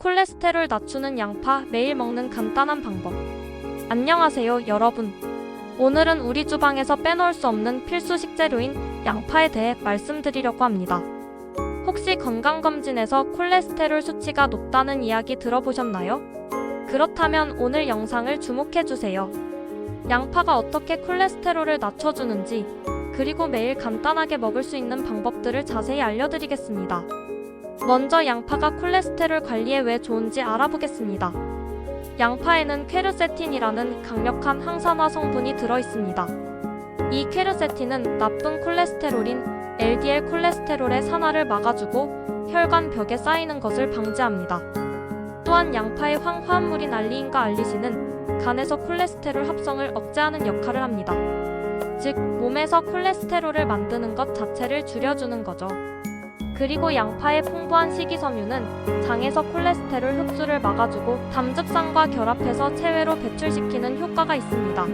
콜레스테롤 낮추는 양파 매일 먹는 간단한 방법. 안녕하세요, 여러분. 오늘은 우리 주방에서 빼놓을 수 없는 필수 식재료인 양파에 대해 말씀드리려고 합니다. 혹시 건강검진에서 콜레스테롤 수치가 높다는 이야기 들어보셨나요? 그렇다면 오늘 영상을 주목해주세요. 양파가 어떻게 콜레스테롤을 낮춰주는지, 그리고 매일 간단하게 먹을 수 있는 방법들을 자세히 알려드리겠습니다. 먼저 양파가 콜레스테롤 관리에 왜 좋은지 알아보겠습니다. 양파에는 퀘르세틴이라는 강력한 항산화 성분이 들어 있습니다. 이 퀘르세틴은 나쁜 콜레스테롤인 LDL 콜레스테롤의 산화를 막아주고 혈관 벽에 쌓이는 것을 방지합니다. 또한 양파의 황화합물인 알리인과 알리신은 간에서 콜레스테롤 합성을 억제하는 역할을 합니다. 즉, 몸에서 콜레스테롤을 만드는 것 자체를 줄여주는 거죠. 그리고 양파의 풍부한 식이섬유는 장에서 콜레스테롤 흡수를 막아주고 담즙산과 결합해서 체외로 배출시키는 효과가 있습니다.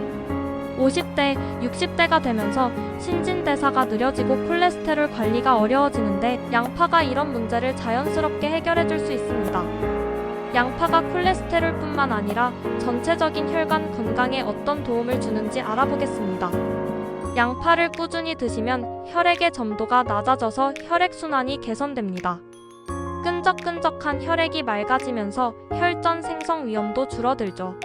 50대, 60대가 되면서 신진대사가 느려지고 콜레스테롤 관리가 어려워지는데 양파가 이런 문제를 자연스럽게 해결해 줄 수 있습니다. 양파가 콜레스테롤뿐만 아니라 전체적인 혈관 건강에 어떤 도움을 주는지 알아보겠습니다. 양파를 꾸준히 드시면 혈액의 점도가 낮아져서 혈액순환이 개선됩니다. 끈적끈적한 혈액이 맑아지면서 혈전 생성 위험도 줄어들죠.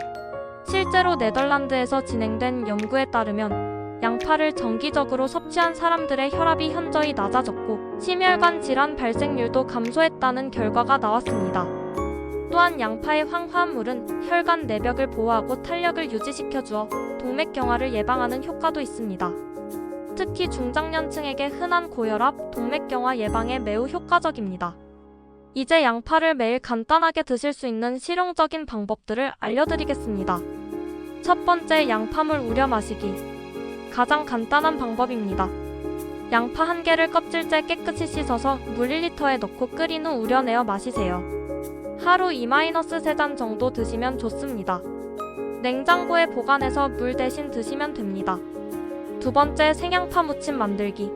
실제로 네덜란드에서 진행된 연구에 따르면 양파를 정기적으로 섭취한 사람들의 혈압이 현저히 낮아졌고 심혈관 질환 발생률도 감소했다는 결과가 나왔습니다. 또한 양파의 황화합물은 혈관 내벽을 보호하고 탄력을 유지시켜 주어 동맥 경화를 예방하는 효과도 있습니다. 특히 중장년층에게 흔한 고혈압, 동맥 경화 예방에 매우 효과적입니다. 이제 양파를 매일 간단하게 드실 수 있는 실용적인 방법들을 알려드리겠습니다. 첫 번째, 양파물 우려 마시기. 가장 간단한 방법입니다. 양파 한 개를 껍질째 깨끗이 씻어서 물 1리터에 넣고 끓인 후 우려내어 마시세요. 하루 2-3잔 정도 드시면 좋습니다. 냉장고에 보관해서 물 대신 드시면 됩니다. 두 번째 생양파 무침 만들기.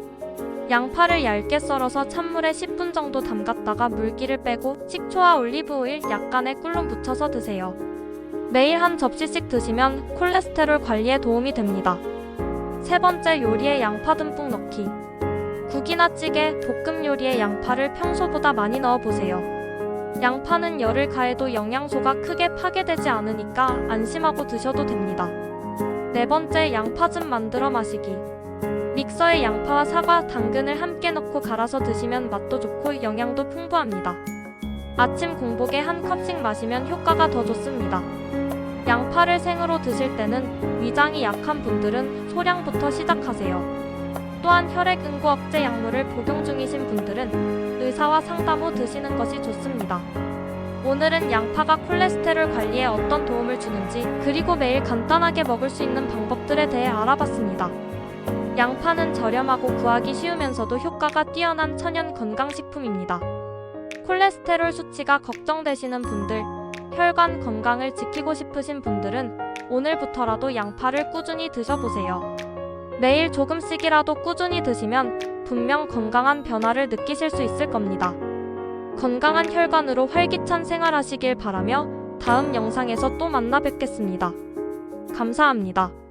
양파를 얇게 썰어서 찬물에 10분 정도 담갔다가 물기를 빼고 식초와 올리브오일 약간의 꿀로 묻혀서 드세요. 매일 한 접시씩 드시면 콜레스테롤 관리에 도움이 됩니다. 세 번째 요리에 양파 듬뿍 넣기. 국이나 찌개, 볶음 요리에 양파를 평소보다 많이 넣어 보세요. 양파는 열을 가해도 영양소가 크게 파괴되지 않으니까 안심하고 드셔도 됩니다. 네 번째 양파즙 만들어 마시기. 믹서에 양파와 사과, 당근을 함께 넣고 갈아서 드시면 맛도 좋고 영양도 풍부합니다. 아침 공복에 한 컵씩 마시면 효과가 더 좋습니다. 양파를 생으로 드실 때는 위장이 약한 분들은 소량부터 시작하세요. 또한 혈액 응고 억제 약물을 복용 중이신 분들은 의사와 상담 후 드시는 것이 좋습니다. 오늘은 양파가 콜레스테롤 관리에 어떤 도움을 주는지 그리고 매일 간단하게 먹을 수 있는 방법들에 대해 알아봤습니다. 양파는 저렴하고 구하기 쉬우면서도 효과가 뛰어난 천연 건강식품입니다. 콜레스테롤 수치가 걱정되시는 분들, 혈관 건강을 지키고 싶으신 분들은 오늘부터라도 양파를 꾸준히 드셔보세요. 매일 조금씩이라도 꾸준히 드시면 분명 건강한 변화를 느끼실 수 있을 겁니다. 건강한 혈관으로 활기찬 생활하시길 바라며 다음 영상에서 또 만나 뵙겠습니다. 감사합니다.